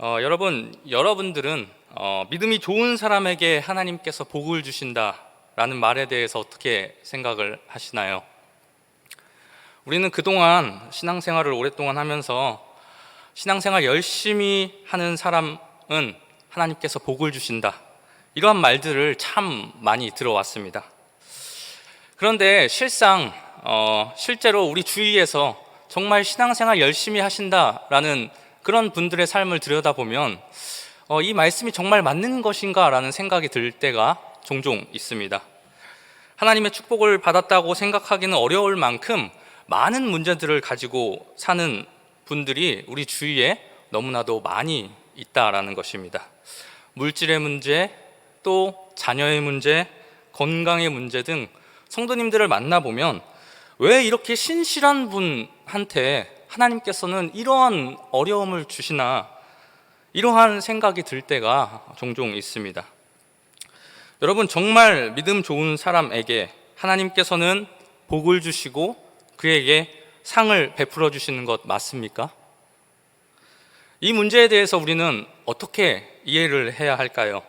어, 여러분, 여러분들은 어, 믿음이 좋은 사람에게 하나님께서 복을 주신다라는 말에 대해서 어떻게 생각을 하시나요? 우리는 그동안 신앙생활을 오랫동안 하면서 신앙생활 열심히 하는 사람은 하나님께서 복을 주신다. 이러한 말들을 참 많이 들어왔습니다. 그런데 실상, 어, 실제로 우리 주위에서 정말 신앙생활 열심히 하신다라는 그런 분들의 삶을 들여다보면 어, 이 말씀이 정말 맞는 것인가라는 생각이 들 때가 종종 있습니다. 하나님의 축복을 받았다고 생각하기는 어려울 만큼 많은 문제들을 가지고 사는 분들이 우리 주위에 너무나도 많이 있다라는 것입니다. 물질의 문제, 또 자녀의 문제, 건강의 문제 등 성도님들을 만나보면 왜 이렇게 신실한 분한테 하나님께서는 이러한 어려움을 주시나 이러한 생각이 들 때가 종종 있습니다. 여러분 정말 믿음 좋은 사람에게 하나님께서는 복을 주시고 그에게 상을 베풀어 주시는 것 맞습니까? 이 문제에 대해서 우리는 어떻게 이해를 해야 할까요?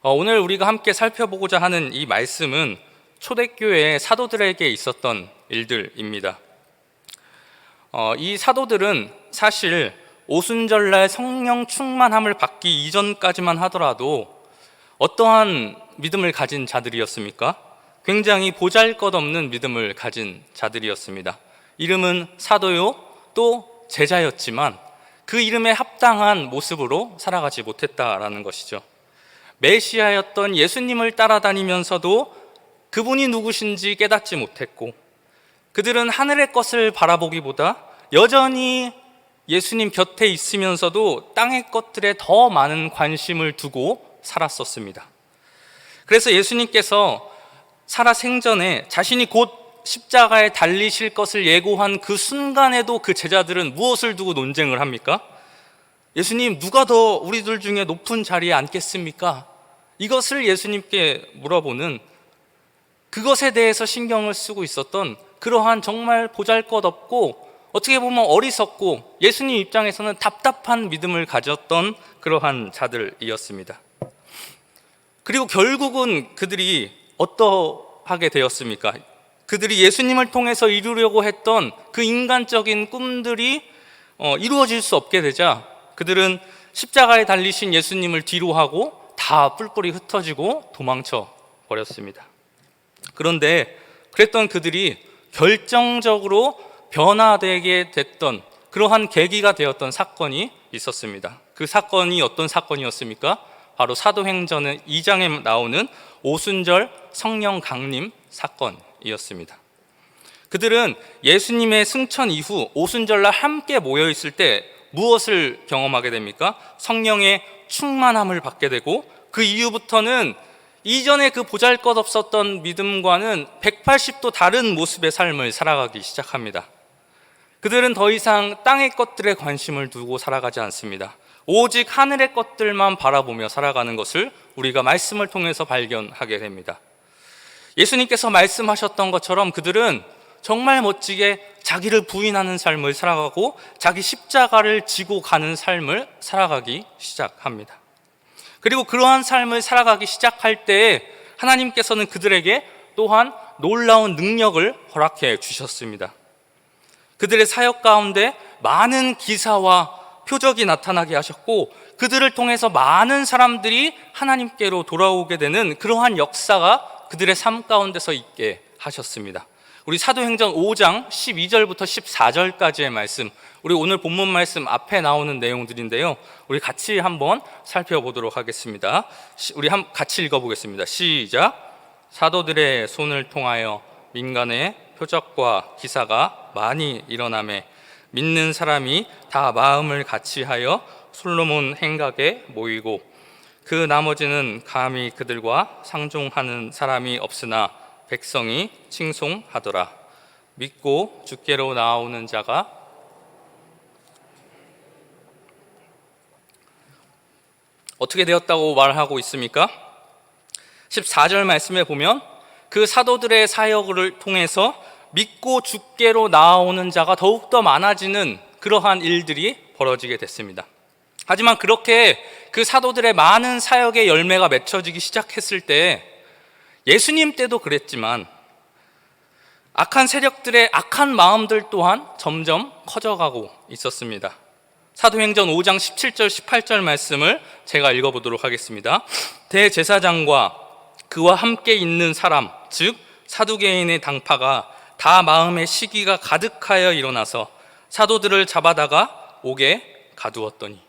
어, 오늘 우리가 함께 살펴보고자 하는 이 말씀은 초대교회 사도들에게 있었던 일들입니다. 어, 이 사도들은 사실 오순절날 성령 충만함을 받기 이전까지만 하더라도 어떠한 믿음을 가진 자들이었습니까? 굉장히 보잘 것 없는 믿음을 가진 자들이었습니다. 이름은 사도요, 또 제자였지만 그 이름에 합당한 모습으로 살아가지 못했다라는 것이죠. 메시아였던 예수님을 따라다니면서도 그분이 누구신지 깨닫지 못했고 그들은 하늘의 것을 바라보기보다 여전히 예수님 곁에 있으면서도 땅의 것들에 더 많은 관심을 두고 살았었습니다. 그래서 예수님께서 살아 생전에 자신이 곧 십자가에 달리실 것을 예고한 그 순간에도 그 제자들은 무엇을 두고 논쟁을 합니까? 예수님, 누가 더 우리들 중에 높은 자리에 앉겠습니까? 이것을 예수님께 물어보는 그것에 대해서 신경을 쓰고 있었던 그러한 정말 보잘 것 없고 어떻게 보면 어리석고 예수님 입장에서는 답답한 믿음을 가졌던 그러한 자들이었습니다. 그리고 결국은 그들이 어떠하게 되었습니까? 그들이 예수님을 통해서 이루려고 했던 그 인간적인 꿈들이 어, 이루어질 수 없게 되자 그들은 십자가에 달리신 예수님을 뒤로 하고 다 뿔뿔이 흩어지고 도망쳐 버렸습니다. 그런데 그랬던 그들이 결정적으로 변화되게 됐던 그러한 계기가 되었던 사건이 있었습니다. 그 사건이 어떤 사건이었습니까? 바로 사도행전 2장에 나오는 오순절 성령 강림 사건이었습니다. 그들은 예수님의 승천 이후 오순절날 함께 모여 있을 때 무엇을 경험하게 됩니까? 성령의 충만함을 받게 되고 그 이후부터는 이전에 그 보잘 것 없었던 믿음과는 180도 다른 모습의 삶을 살아가기 시작합니다. 그들은 더 이상 땅의 것들에 관심을 두고 살아가지 않습니다. 오직 하늘의 것들만 바라보며 살아가는 것을 우리가 말씀을 통해서 발견하게 됩니다. 예수님께서 말씀하셨던 것처럼 그들은 정말 멋지게 자기를 부인하는 삶을 살아가고 자기 십자가를 지고 가는 삶을 살아가기 시작합니다. 그리고 그러한 삶을 살아가기 시작할 때에 하나님께서는 그들에게 또한 놀라운 능력을 허락해 주셨습니다. 그들의 사역 가운데 많은 기사와 표적이 나타나게 하셨고 그들을 통해서 많은 사람들이 하나님께로 돌아오게 되는 그러한 역사가 그들의 삶 가운데서 있게 하셨습니다. 우리 사도행전 5장 12절부터 14절까지의 말씀, 우리 오늘 본문 말씀 앞에 나오는 내용들인데요. 우리 같이 한번 살펴보도록 하겠습니다. 우리 한 같이 읽어보겠습니다. 시작. 사도들의 손을 통하여 민간의 표적과 기사가 많이 일어남에 믿는 사람이 다 마음을 같이하여 솔로몬 행각에 모이고 그 나머지는 감히 그들과 상종하는 사람이 없으나 백성이 칭송하더라. 믿고 주께로 나오는 자가 어떻게 되었다고 말하고 있습니까? 14절 말씀에 보면 그 사도들의 사역을 통해서 믿고 주께로 나오는 자가 더욱더 많아지는 그러한 일들이 벌어지게 됐습니다. 하지만 그렇게 그 사도들의 많은 사역의 열매가 맺혀지기 시작했을 때 예수님 때도 그랬지만 악한 세력들의 악한 마음들 또한 점점 커져가고 있었습니다. 사도행전 5장 17절 18절 말씀을 제가 읽어보도록 하겠습니다. 대제사장과 그와 함께 있는 사람 즉 사두개인의 당파가 다 마음의 시기가 가득하여 일어나서 사도들을 잡아다가 옥에 가두었더니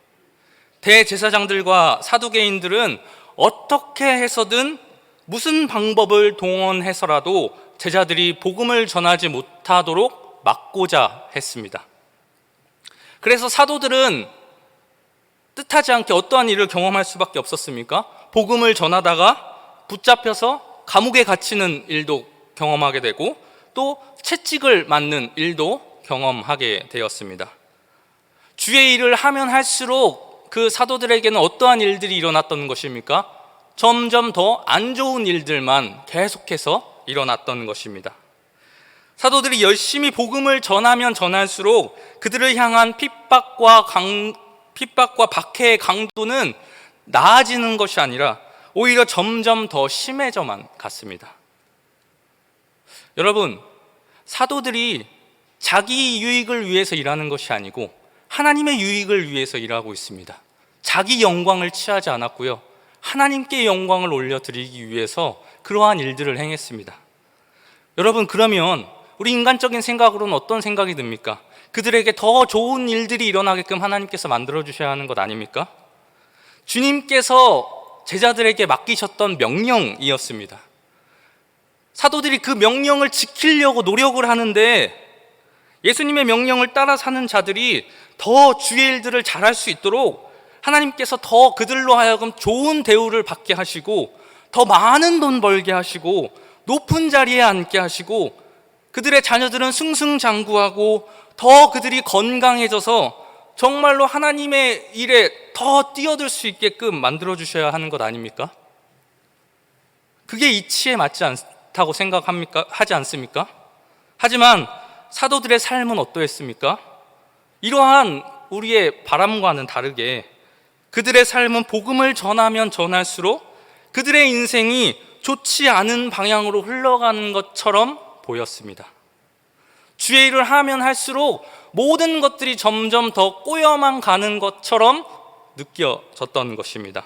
대제사장들과 사두개인들은 어떻게 해서든 무슨 방법을 동원해서라도 제자들이 복음을 전하지 못하도록 막고자 했습니다. 그래서 사도들은 뜻하지 않게 어떠한 일을 경험할 수밖에 없었습니까? 복음을 전하다가 붙잡혀서 감옥에 갇히는 일도 경험하게 되고 또 채찍을 맞는 일도 경험하게 되었습니다. 주의 일을 하면 할수록 그 사도들에게는 어떠한 일들이 일어났던 것입니까? 점점 더 안 좋은 일들만 계속해서 일어났던 것입니다. 사도들이 열심히 복음을 전하면 전할수록 그들을 향한 핍박과 강, 핍박과 박해의 강도는 나아지는 것이 아니라 오히려 점점 더 심해져만 갔습니다. 여러분, 사도들이 자기 유익을 위해서 일하는 것이 아니고 하나님의 유익을 위해서 일하고 있습니다. 자기 영광을 취하지 않았고요. 하나님께 영광을 올려드리기 위해서 그러한 일들을 행했습니다. 여러분, 그러면 우리 인간적인 생각으로는 어떤 생각이 듭니까? 그들에게 더 좋은 일들이 일어나게끔 하나님께서 만들어 주셔야 하는 것 아닙니까? 주님께서 제자들에게 맡기셨던 명령이었습니다. 사도들이 그 명령을 지키려고 노력을 하는데 예수님의 명령을 따라 사는 자들이 더 주의 일들을 잘할 수 있도록 하나님께서 더 그들로 하여금 좋은 대우를 받게 하시고 더 많은 돈 벌게 하시고 높은 자리에 앉게 하시고 그들의 자녀들은 승승장구하고 더 그들이 건강해져서 정말로 하나님의 일에 더 뛰어들 수 있게끔 만들어 주셔야 하는 것 아닙니까? 그게 이치에 맞지 않다고 생각합니까? 하지 않습니까? 하지만 사도들의 삶은 어떠했습니까? 이러한 우리의 바람과는 다르게 그들의 삶은 복음을 전하면 전할수록 그들의 인생이 좋지 않은 방향으로 흘러가는 것처럼 보였습니다. 주의 일을 하면 할수록 모든 것들이 점점 더 꼬여만 가는 것처럼 느껴졌던 것입니다.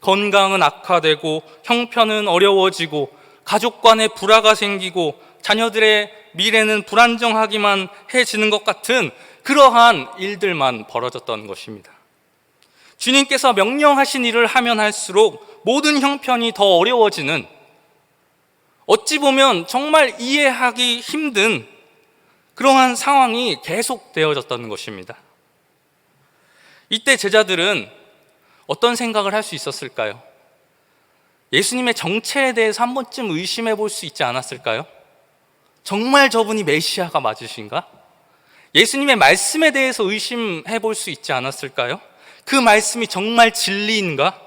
건강은 악화되고 형편은 어려워지고 가족 간에 불화가 생기고 자녀들의 미래는 불안정하기만 해지는 것 같은 그러한 일들만 벌어졌던 것입니다. 주님께서 명령하신 일을 하면 할수록 모든 형편이 더 어려워지는 어찌 보면 정말 이해하기 힘든 그러한 상황이 계속되어졌던 것입니다. 이때 제자들은 어떤 생각을 할 수 있었을까요? 예수님의 정체에 대해서 한 번쯤 의심해 볼 수 있지 않았을까요? 정말 저분이 메시아가 맞으신가? 예수님의 말씀에 대해서 의심해 볼 수 있지 않았을까요? 그 말씀이 정말 진리인가?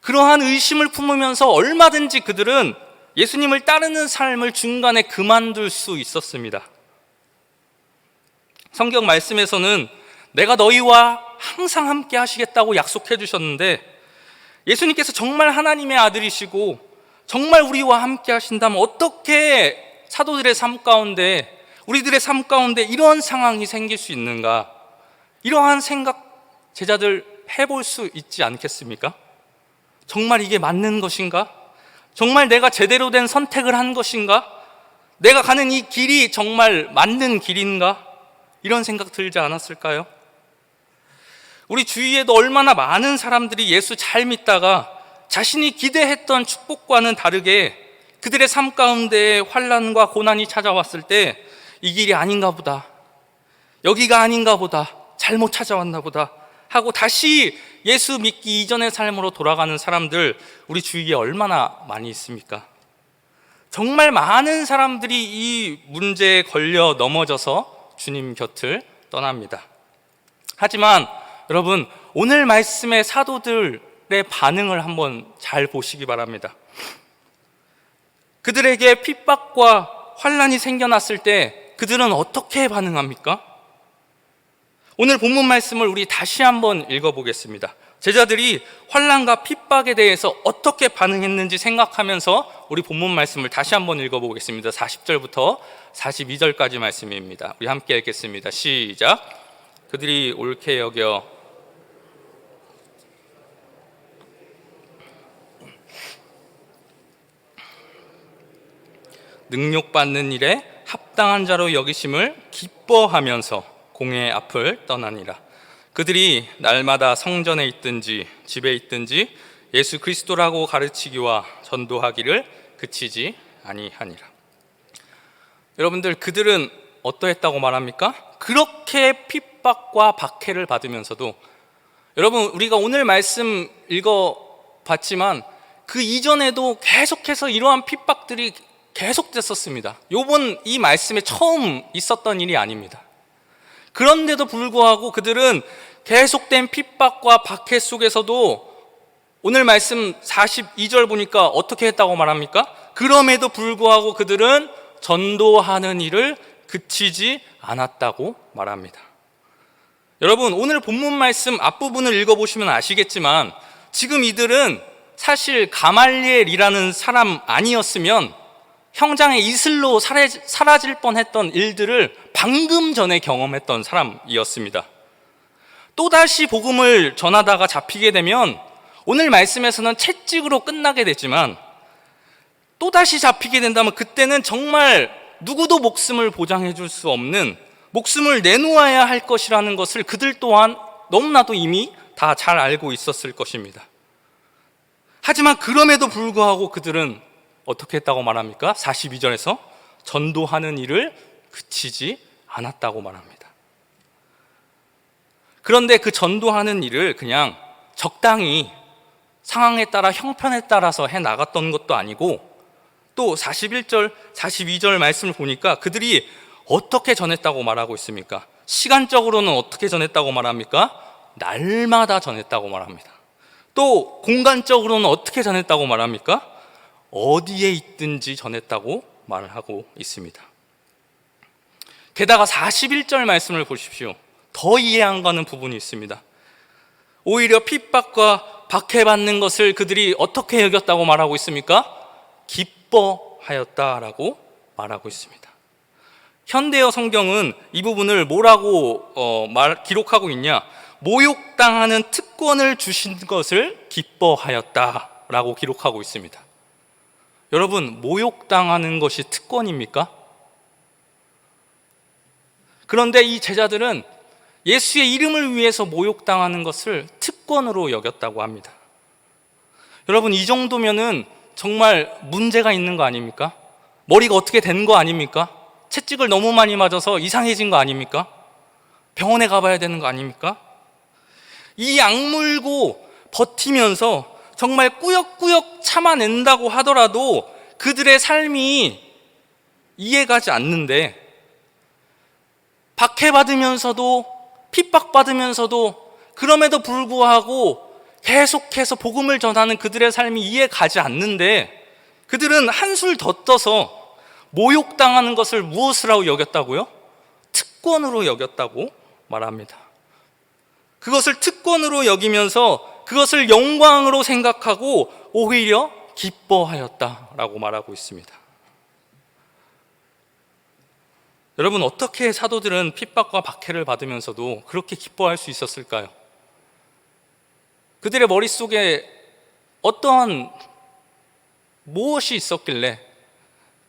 그러한 의심을 품으면서 얼마든지 그들은 예수님을 따르는 삶을 중간에 그만둘 수 있었습니다. 성경 말씀에서는 내가 너희와 항상 함께 하시겠다고 약속해 주셨는데 예수님께서 정말 하나님의 아들이시고 정말 우리와 함께 하신다면 어떻게 사도들의 삶 가운데 우리들의 삶 가운데 이런 상황이 생길 수 있는가? 이러한 생각 제자들 해볼 수 있지 않겠습니까? 정말 이게 맞는 것인가? 정말 내가 제대로 된 선택을 한 것인가? 내가 가는 이 길이 정말 맞는 길인가? 이런 생각 들지 않았을까요? 우리 주위에도 얼마나 많은 사람들이 예수 잘 믿다가 자신이 기대했던 축복과는 다르게 그들의 삶 가운데 환란과 고난이 찾아왔을 때 이 길이 아닌가 보다. 여기가 아닌가 보다. 잘못 찾아왔나 보다. 하고 다시 예수 믿기 이전의 삶으로 돌아가는 사람들 우리 주위에 얼마나 많이 있습니까? 정말 많은 사람들이 이 문제에 걸려 넘어져서 주님 곁을 떠납니다. 하지만 여러분 오늘 말씀의 사도들의 반응을 한번 잘 보시기 바랍니다. 그들에게 핍박과 환란이 생겨났을 때 그들은 어떻게 반응합니까? 오늘 본문 말씀을 우리 다시 한번 읽어보겠습니다. 제자들이 환란과 핍박에 대해서 어떻게 반응했는지 생각하면서 우리 본문 말씀을 다시 한번 읽어보겠습니다. 40절부터 42절까지 말씀입니다. 우리 함께 읽겠습니다. 시작. 그들이 옳게 여겨 능욕받는 일에 합당한 자로 여기심을 기뻐하면서 공의 앞을 떠나니라. 그들이 날마다 성전에 있든지 집에 있든지 예수 그리스도라고 가르치기와 전도하기를 그치지 아니하니라. 여러분들 그들은 어떠했다고 말합니까? 그렇게 핍박과 박해를 받으면서도 여러분 우리가 오늘 말씀 읽어 봤지만 그 이전에도 계속해서 이러한 핍박들이 계속됐었습니다. 요번 이 말씀에 처음 있었던 일이 아닙니다. 그런데도 불구하고 그들은 계속된 핍박과 박해 속에서도 오늘 말씀 42절 보니까 어떻게 했다고 말합니까? 그럼에도 불구하고 그들은 전도하는 일을 그치지 않았다고 말합니다. 여러분, 오늘 본문 말씀 앞부분을 읽어보시면 아시겠지만 지금 이들은 사실 가말리엘이라는 사람 아니었으면 형장의 이슬로 사라질 뻔했던 일들을 방금 전에 경험했던 사람이었습니다. 또다시 복음을 전하다가 잡히게 되면 오늘 말씀에서는 채찍으로 끝나게 되지만 또다시 잡히게 된다면 그때는 정말 누구도 목숨을 보장해 줄 수 없는 목숨을 내놓아야 할 것이라는 것을 그들 또한 너무나도 이미 다 잘 알고 있었을 것입니다. 하지만 그럼에도 불구하고 그들은 어떻게 했다고 말합니까? 42절에서 전도하는 일을 그치지 않았다고 말합니다. 그런데 그 전도하는 일을 그냥 적당히 상황에 따라 형편에 따라서 해 나갔던 것도 아니고 또 41절, 42절 말씀을 보니까 그들이 어떻게 전했다고 말하고 있습니까? 시간적으로는 어떻게 전했다고 말합니까? 날마다 전했다고 말합니다. 또 공간적으로는 어떻게 전했다고 말합니까? 어디에 있든지 전했다고 말을 하고 있습니다. 게다가 41절 말씀을 보십시오. 더 이해 안 가는 부분이 있습니다. 오히려 핍박과 박해받는 것을 그들이 어떻게 여겼다고 말하고 있습니까? 기뻐하였다라고 말하고 있습니다. 현대어 성경은 이 부분을 뭐라고 어, 말, 기록하고 있냐? 모욕당하는 특권을 주신 것을 기뻐하였다라고 기록하고 있습니다. 여러분, 모욕당하는 것이 특권입니까? 그런데 이 제자들은 예수의 이름을 위해서 모욕당하는 것을 특권으로 여겼다고 합니다. 여러분, 이 정도면은 정말 문제가 있는 거 아닙니까? 머리가 어떻게 된 거 아닙니까? 채찍을 너무 많이 맞아서 이상해진 거 아닙니까? 병원에 가봐야 되는 거 아닙니까? 이 악물고 버티면서 정말 꾸역꾸역 참아낸다고 하더라도 그들의 삶이 이해가지 않는데 박해받으면서도 핍박받으면서도 그럼에도 불구하고 계속해서 복음을 전하는 그들의 삶이 이해가지 않는데 그들은 한술 더 떠서 모욕당하는 것을 무엇이라고 여겼다고요? 특권으로 여겼다고 말합니다. 그것을 특권으로 여기면서 그것을 영광으로 생각하고 오히려 기뻐하였다라고 말하고 있습니다. 여러분 어떻게 사도들은 핍박과 박해를 받으면서도 그렇게 기뻐할 수 있었을까요? 그들의 머릿속에 어떠한 무엇이 있었길래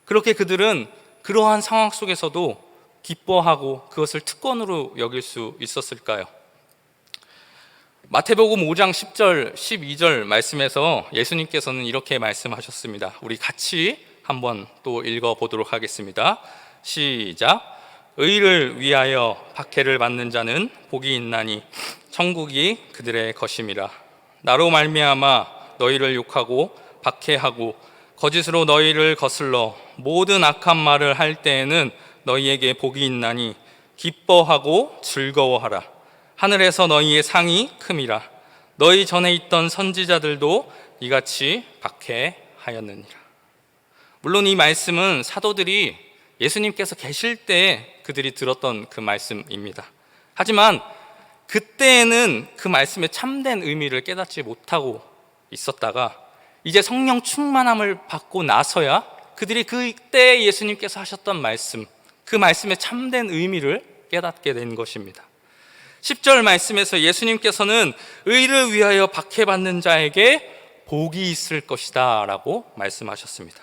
그렇게 그들은 그러한 상황 속에서도 기뻐하고 그것을 특권으로 여길 수 있었을까요? 마태복음 5장 10절, 12절 말씀에서 예수님께서는 이렇게 말씀하셨습니다. 우리 같이 한번 또 읽어 보도록 하겠습니다. 시작. 의를 위하여 박해를 받는 자는 복이 있나니 천국이 그들의 것임이라. 나로 말미암아 너희를 욕하고 박해하고 거짓으로 너희를 거슬러 모든 악한 말을 할 때에는 너희에게 복이 있나니 기뻐하고 즐거워하라. 하늘에서 너희의 상이 큼이라. 너희 전에 있던 선지자들도 이같이 박해하였느니라. 물론 이 말씀은 사도들이 예수님께서 계실 때 그들이 들었던 그 말씀입니다. 하지만 그때에는 그 말씀의 참된 의미를 깨닫지 못하고 있었다가 이제 성령 충만함을 받고 나서야 그들이 그때 예수님께서 하셨던 말씀, 그 말씀의 참된 의미를 깨닫게 된 것입니다. 10절 말씀에서 예수님께서는 의를 위하여 박해받는 자에게 복이 있을 것이다 라고 말씀하셨습니다.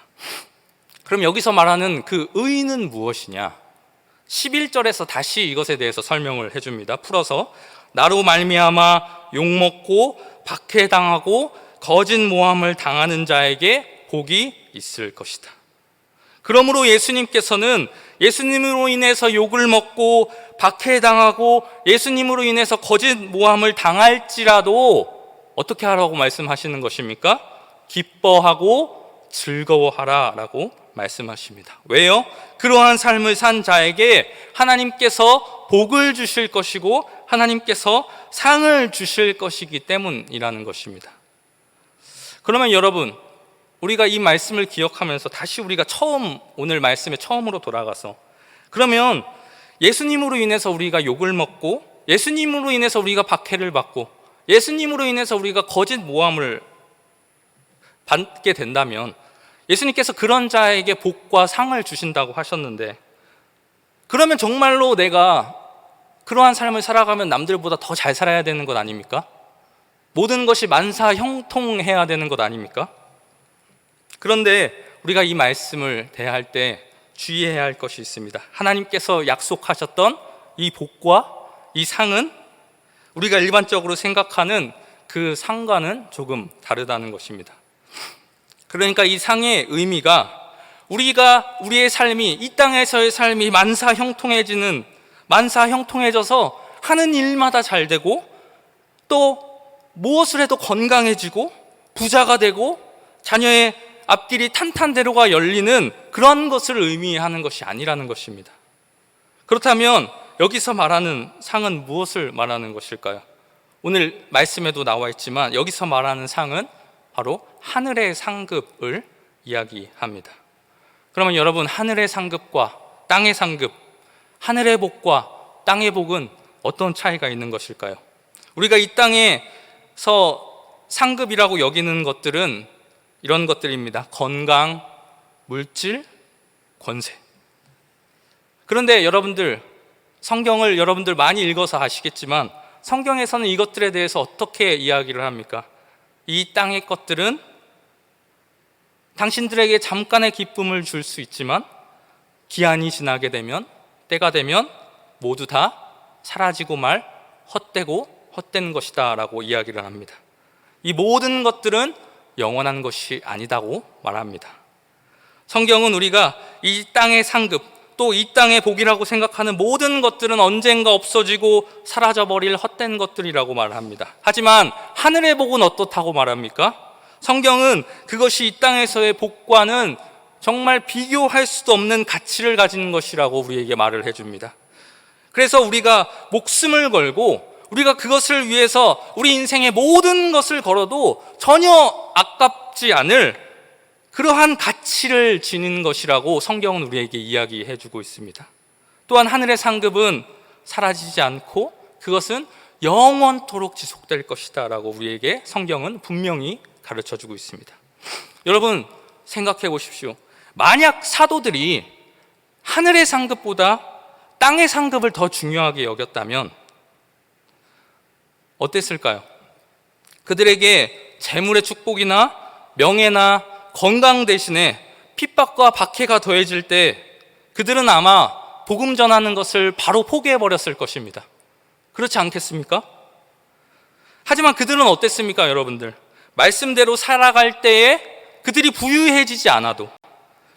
그럼 여기서 말하는 그 의는 무엇이냐? 11절에서 다시 이것에 대해서 설명을 해줍니다. 풀어서 나로 말미암아 욕먹고 박해당하고 거짓 모함을 당하는 자에게 복이 있을 것이다. 그러므로 예수님께서는 예수님으로 인해서 욕을 먹고 박해당하고 예수님으로 인해서 거짓 모함을 당할지라도 어떻게 하라고 말씀하시는 것입니까? 기뻐하고 즐거워하라 라고 말씀하십니다. 왜요? 그러한 삶을 산 자에게 하나님께서 복을 주실 것이고 하나님께서 상을 주실 것이기 때문이라는 것입니다. 그러면 여러분, 우리가 이 말씀을 기억하면서 다시 우리가 처음 오늘 말씀에 처음으로 돌아가서 그러면 예수님으로 인해서 우리가 욕을 먹고 예수님으로 인해서 우리가 박해를 받고 예수님으로 인해서 우리가 거짓 모함을 받게 된다면 예수님께서 그런 자에게 복과 상을 주신다고 하셨는데 그러면 정말로 내가 그러한 삶을 살아가면 남들보다 더 잘 살아야 되는 것 아닙니까? 모든 것이 만사 형통해야 되는 것 아닙니까? 그런데 우리가 이 말씀을 대할 때 주의해야 할 것이 있습니다. 하나님께서 약속하셨던 이 복과 이 상은 우리가 일반적으로 생각하는 그 상과는 조금 다르다는 것입니다. 그러니까 이 상의 의미가 우리가 우리의 삶이 이 땅에서의 삶이 만사 형통해지는 만사 형통해져서 하는 일마다 잘 되고 또 무엇을 해도 건강해지고 부자가 되고 자녀의 앞길이 탄탄대로가 열리는 그런 것을 의미하는 것이 아니라는 것입니다. 그렇다면 여기서 말하는 상은 무엇을 말하는 것일까요? 오늘 말씀에도 나와 있지만 여기서 말하는 상은 바로 하늘의 상급을 이야기합니다. 그러면 여러분 하늘의 상급과 땅의 상급, 하늘의 복과 땅의 복은 어떤 차이가 있는 것일까요? 우리가 이 땅에서 상급이라고 여기는 것들은 이런 것들입니다. 건강, 물질, 권세. 그런데 여러분들 성경을 여러분들 많이 읽어서 아시겠지만 성경에서는 이것들에 대해서 어떻게 이야기를 합니까? 이 땅의 것들은 당신들에게 잠깐의 기쁨을 줄 수 있지만 기한이 지나게 되면 때가 되면 모두 다 사라지고 말 헛되고 헛된 것이다 라고 이야기를 합니다. 이 모든 것들은 영원한 것이 아니다고 말합니다. 성경은 우리가 이 땅의 상급 또 이 땅의 복이라고 생각하는 모든 것들은 언젠가 없어지고 사라져 버릴 헛된 것들이라고 말합니다. 하지만 하늘의 복은 어떻다고 말합니까? 성경은 그것이 이 땅에서의 복과는 정말 비교할 수도 없는 가치를 가진 것이라고 우리에게 말을 해줍니다. 그래서 우리가 목숨을 걸고 우리가 그것을 위해서 우리 인생의 모든 것을 걸어도 전혀 아깝지 않을 그러한 가치를 지닌 것이라고 성경은 우리에게 이야기해 주고 있습니다. 또한 하늘의 상급은 사라지지 않고 그것은 영원토록 지속될 것이다라고 우리에게 성경은 분명히 가르쳐 주고 있습니다. 여러분 생각해 보십시오. 만약 사도들이 하늘의 상급보다 땅의 상급을 더 중요하게 여겼다면 어땠을까요? 그들에게 재물의 축복이나 명예나 건강 대신에 핍박과 박해가 더해질 때 그들은 아마 복음 전하는 것을 바로 포기해 버렸을 것입니다. 그렇지 않겠습니까? 하지만 그들은 어땠습니까, 여러분들? 말씀대로 살아갈 때에 그들이 부유해지지 않아도,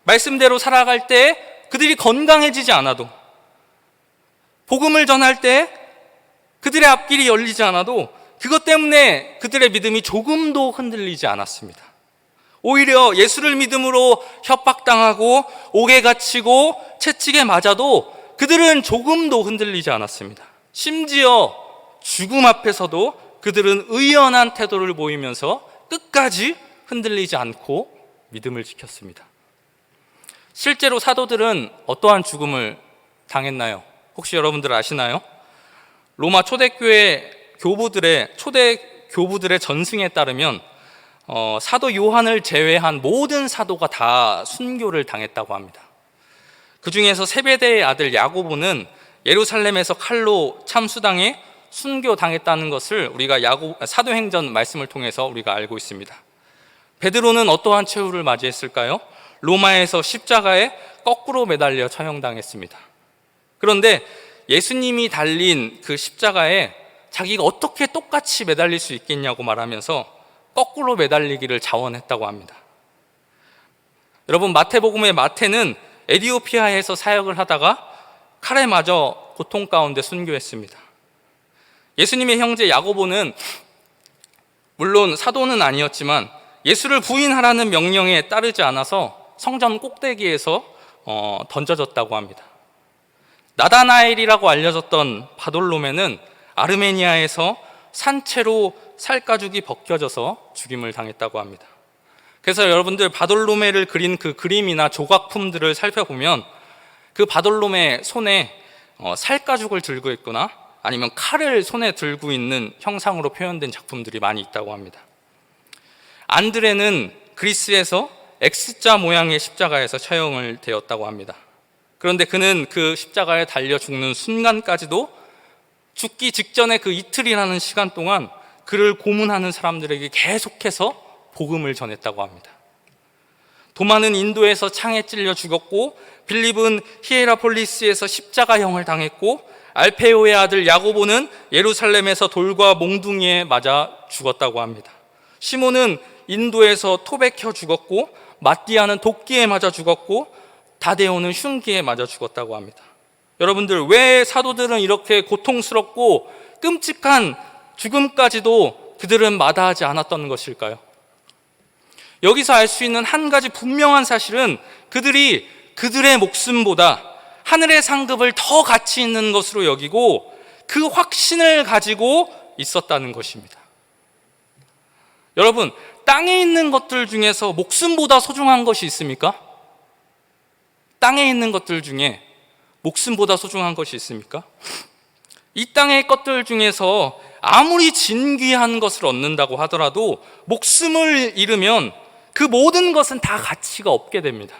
말씀대로 살아갈 때 그들이 건강해지지 않아도, 복음을 전할 때 그들의 앞길이 열리지 않아도 그것 때문에 그들의 믿음이 조금도 흔들리지 않았습니다. 오히려 예수를 믿음으로 협박당하고 옥에 갇히고 채찍에 맞아도 그들은 조금도 흔들리지 않았습니다. 심지어 죽음 앞에서도 그들은 의연한 태도를 보이면서 끝까지 흔들리지 않고 믿음을 지켰습니다. 실제로 사도들은 어떠한 죽음을 당했나요? 혹시 여러분들 아시나요? 로마 초대교회 교부들의 초대 교부들의 전승에 따르면 어, 사도 요한을 제외한 모든 사도가 다 순교를 당했다고 합니다. 그 중에서 세베대의 아들 야고보는 예루살렘에서 칼로 참수당해 순교 당했다는 것을 우리가 야고 사도행전 말씀을 통해서 우리가 알고 있습니다. 베드로는 어떠한 최후를 맞이했을까요? 로마에서 십자가에 거꾸로 매달려 처형당했습니다. 그런데 예수님이 달린 그 십자가에 자기가 어떻게 똑같이 매달릴 수 있겠냐고 말하면서 거꾸로 매달리기를 자원했다고 합니다. 여러분 마태복음의 마태는 에디오피아에서 사역을 하다가 칼에 맞아 고통 가운데 순교했습니다. 예수님의 형제 야고보는 물론 사도는 아니었지만 예수를 부인하라는 명령에 따르지 않아서 성전 꼭대기에서 어, 던져졌다고 합니다. 나다나엘이라고 알려졌던 바돌로메는 아르메니아에서 산채로 살가죽이 벗겨져서 죽임을 당했다고 합니다. 그래서 여러분들 바돌로메를 그린 그 그림이나 조각품들을 살펴보면 그 바돌로메 손에 어, 살가죽을 들고 있거나 아니면 칼을 손에 들고 있는 형상으로 표현된 작품들이 많이 있다고 합니다. 안드레는 그리스에서 X자 모양의 십자가에서 처형을 되었다고 합니다. 그런데 그는 그 십자가에 달려 죽는 순간까지도 죽기 직전에 그 이틀이라는 시간 동안 그를 고문하는 사람들에게 계속해서 복음을 전했다고 합니다. 도마는 인도에서 창에 찔려 죽었고 빌립은 히에라폴리스에서 십자가형을 당했고 알페오의 아들 야고보는 예루살렘에서 돌과 몽둥이에 맞아 죽었다고 합니다. 시몬은 인도에서 토백혀 죽었고 마띠아는 도끼에 맞아 죽었고 다데오는 흉기에 맞아 죽었다고 합니다. 여러분들 왜 사도들은 이렇게 고통스럽고 끔찍한 죽음까지도 그들은 마다하지 않았던 것일까요? 여기서 알 수 있는 한 가지 분명한 사실은 그들이 그들의 목숨보다 하늘의 상급을 더 가치 있는 것으로 여기고 그 확신을 가지고 있었다는 것입니다. 여러분, 땅에 있는 것들 중에서 목숨보다 소중한 것이 있습니까? 땅에 있는 것들 중에 목숨보다 소중한 것이 있습니까? 이 땅의 것들 중에서 아무리 진귀한 것을 얻는다고 하더라도 목숨을 잃으면 그 모든 것은 다 가치가 없게 됩니다.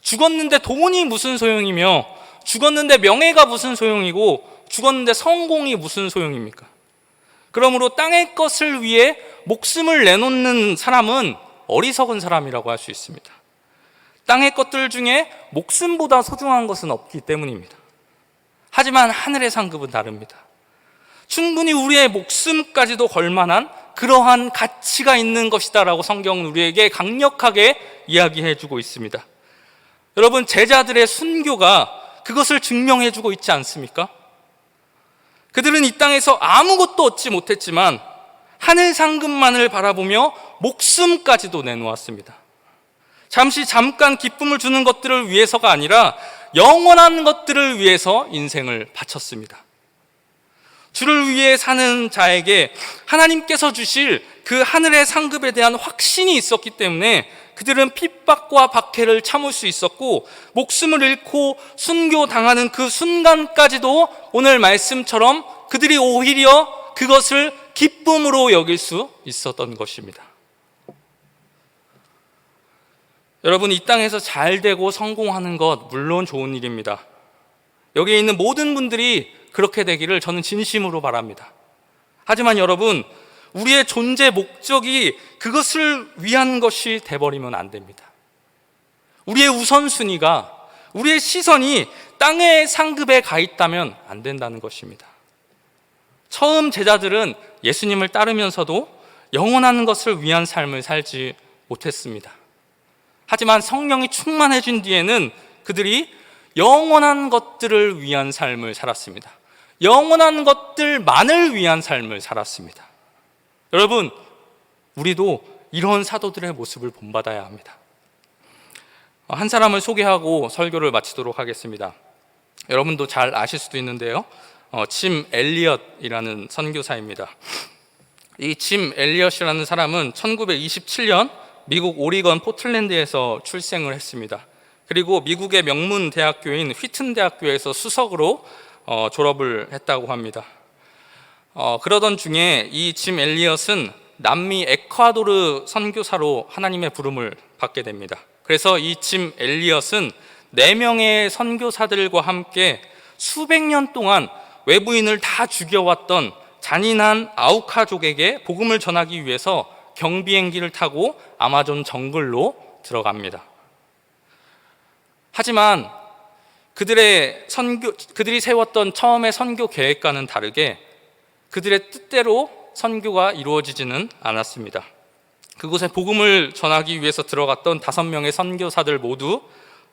죽었는데 돈이 무슨 소용이며 죽었는데 명예가 무슨 소용이고 죽었는데 성공이 무슨 소용입니까? 그러므로 땅의 것을 위해 목숨을 내놓는 사람은 어리석은 사람이라고 할 수 있습니다. 땅의 것들 중에 목숨보다 소중한 것은 없기 때문입니다. 하지만 하늘의 상급은 다릅니다. 충분히 우리의 목숨까지도 걸만한 그러한 가치가 있는 것이다라고 성경은 우리에게 강력하게 이야기해 주고 있습니다. 여러분, 제자들의 순교가 그것을 증명해 주고 있지 않습니까? 그들은 이 땅에서 아무것도 얻지 못했지만 하늘 상급만을 바라보며 목숨까지도 내놓았습니다. 잠시 잠깐 기쁨을 주는 것들을 위해서가 아니라 영원한 것들을 위해서 인생을 바쳤습니다. 주를 위해 사는 자에게 하나님께서 주실 그 하늘의 상급에 대한 확신이 있었기 때문에 그들은 핍박과 박해를 참을 수 있었고 목숨을 잃고 순교 당하는 그 순간까지도 오늘 말씀처럼 그들이 오히려 그것을 기쁨으로 여길 수 있었던 것입니다. 여러분 이 땅에서 잘 되고 성공하는 것 물론 좋은 일입니다. 여기에 있는 모든 분들이 그렇게 되기를 저는 진심으로 바랍니다. 하지만 여러분 우리의 존재 목적이 그것을 위한 것이 돼버리면 안 됩니다. 우리의 우선순위가 우리의 시선이 땅의 상급에 가 있다면 안 된다는 것입니다. 처음 제자들은 예수님을 따르면서도 영원한 것을 위한 삶을 살지 못했습니다. 하지만 성령이 충만해진 뒤에는 그들이 영원한 것들을 위한 삶을 살았습니다. 영원한 것들만을 위한 삶을 살았습니다. 여러분, 우리도 이런 사도들의 모습을 본받아야 합니다. 한 사람을 소개하고 설교를 마치도록 하겠습니다. 여러분도 잘 아실 수도 있는데요. 어, 짐 엘리엇이라는 선교사입니다. 이 짐 엘리엇이라는 사람은 1927년 미국 오리건 포틀랜드에서 출생을 했습니다. 그리고 미국의 명문 대학교인 휘튼 대학교에서 수석으로 어, 졸업을 했다고 합니다. 어, 그러던 중에 이 짐 엘리엇은 남미 에콰도르 선교사로 하나님의 부름을 받게 됩니다. 그래서 이 짐 엘리엇은 네 명의 선교사들과 함께 수백 년 동안 외부인을 다 죽여왔던 잔인한 아우카족에게 복음을 전하기 위해서 경비행기를 타고 아마존 정글로 들어갑니다. 하지만 그들의 선교 그들이 세웠던 처음의 선교 계획과는 다르게 그들의 뜻대로 선교가 이루어지지는 않았습니다. 그곳에 복음을 전하기 위해서 들어갔던 다섯 명의 선교사들 모두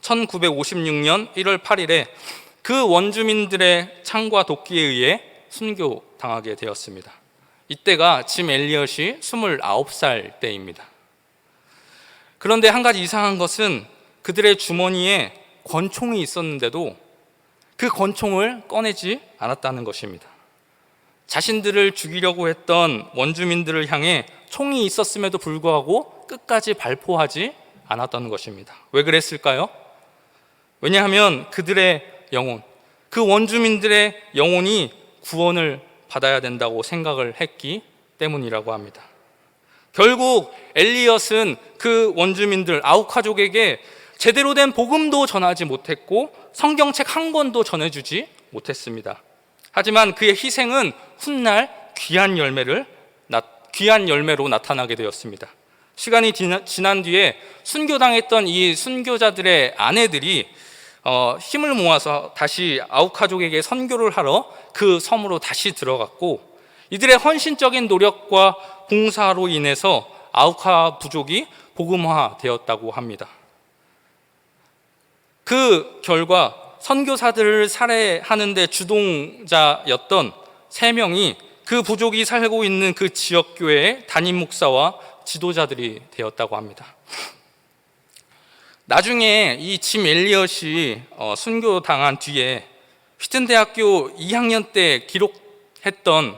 1956년 1월 8일에 그 원주민들의 창과 도끼에 의해 순교 당하게 되었습니다. 이때가 짐 엘리엇이 29살 때입니다. 그런데 한 가지 이상한 것은 그들의 주머니에 권총이 있었는데도 그 권총을 꺼내지 않았다는 것입니다. 자신들을 죽이려고 했던 원주민들을 향해 총이 있었음에도 불구하고 끝까지 발포하지 않았다는 것입니다. 왜 그랬을까요? 왜냐하면 그들의 영혼, 그 원주민들의 영혼이 구원을 받아야 된다고 생각을 했기 때문이라고 합니다. 결국 엘리엇은 그 원주민들 아우카족에게 제대로 된 복음도 전하지 못했고 성경책 한 권도 전해주지 못했습니다. 하지만 그의 희생은 훗날 귀한 열매를 귀한 열매로 나타나게 되었습니다. 시간이 지난 뒤에 순교당했던 이 순교자들의 아내들이 어, 힘을 모아서 다시 아우카족에게 선교를 하러 그 섬으로 다시 들어갔고 이들의 헌신적인 노력과 봉사로 인해서 아우카 부족이 복음화 되었다고 합니다. 그 결과 선교사들을 살해하는데 주동자였던 세 명이 그 부족이 살고 있는 그 지역 교회의 담임 목사와 지도자들이 되었다고 합니다. 나중에 이 짐 엘리엇이 어, 순교 당한 뒤에 휘튼 대학교 2학년 때 기록했던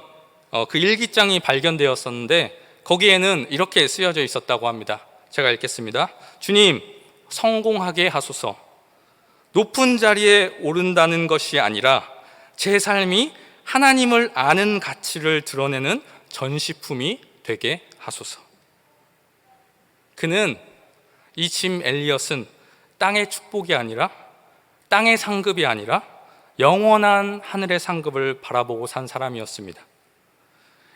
어, 그 일기장이 발견되었었는데 거기에는 이렇게 쓰여져 있었다고 합니다. 제가 읽겠습니다. 주님, 성공하게 하소서. 높은 자리에 오른다는 것이 아니라 제 삶이 하나님을 아는 가치를 드러내는 전시품이 되게 하소서. 그는 이 짐 엘리엇은 땅의 축복이 아니라 땅의 상급이 아니라 영원한 하늘의 상급을 바라보고 산 사람이었습니다.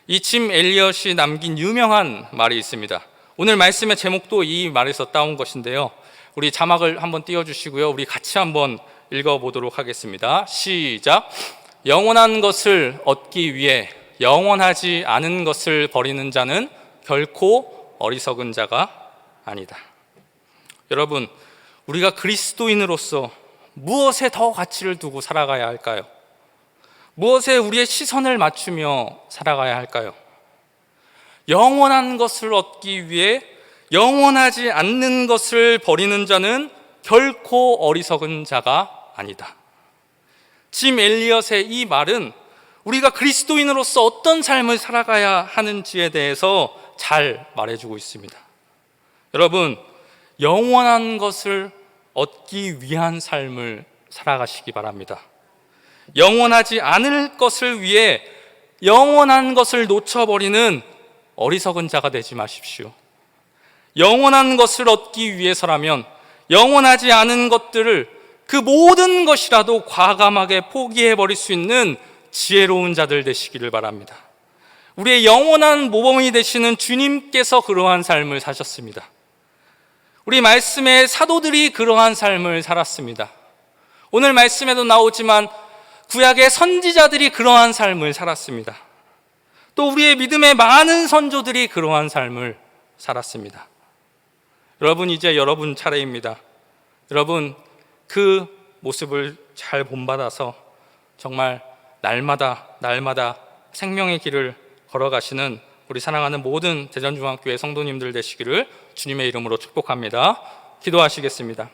이 짐 엘리엇이 남긴 유명한 말이 있습니다. 오늘 말씀의 제목도 이 말에서 따온 것인데요. 우리 자막을 한번 띄워 주시고요. 우리 같이 한번 읽어 보도록 하겠습니다. 시작. 영원한 것을 얻기 위해 영원하지 않은 것을 버리는 자는 결코 어리석은 자가 아니다. 여러분, 우리가 그리스도인으로서 무엇에 더 가치를 두고 살아가야 할까요? 무엇에 우리의 시선을 맞추며 살아가야 할까요? 영원한 것을 얻기 위해 영원하지 않는 것을 버리는 자는 결코 어리석은 자가 아니다. 짐 엘리엇의 이 말은 우리가 그리스도인으로서 어떤 삶을 살아가야 하는지에 대해서 잘 말해주고 있습니다. 여러분, 영원한 것을 얻기 위한 삶을 살아가시기 바랍니다. 영원하지 않을 것을 위해 영원한 것을 놓쳐버리는 어리석은 자가 되지 마십시오. 영원한 것을 얻기 위해서라면 영원하지 않은 것들을 그 모든 것이라도 과감하게 포기해버릴 수 있는 지혜로운 자들 되시기를 바랍니다. 우리의 영원한 모범이 되시는 주님께서 그러한 삶을 사셨습니다. 우리 말씀의 사도들이 그러한 삶을 살았습니다. 오늘 말씀에도 나오지만 구약의 선지자들이 그러한 삶을 살았습니다. 또 우리의 믿음의 많은 선조들이 그러한 삶을 살았습니다. 여러분, 이제 여러분 차례입니다. 여러분, 그 모습을 잘 본받아서 정말 날마다, 날마다 생명의 길을 걸어가시는 우리 사랑하는 모든 대전중학교의 성도님들 되시기를 주님의 이름으로 축복합니다. 기도하시겠습니다.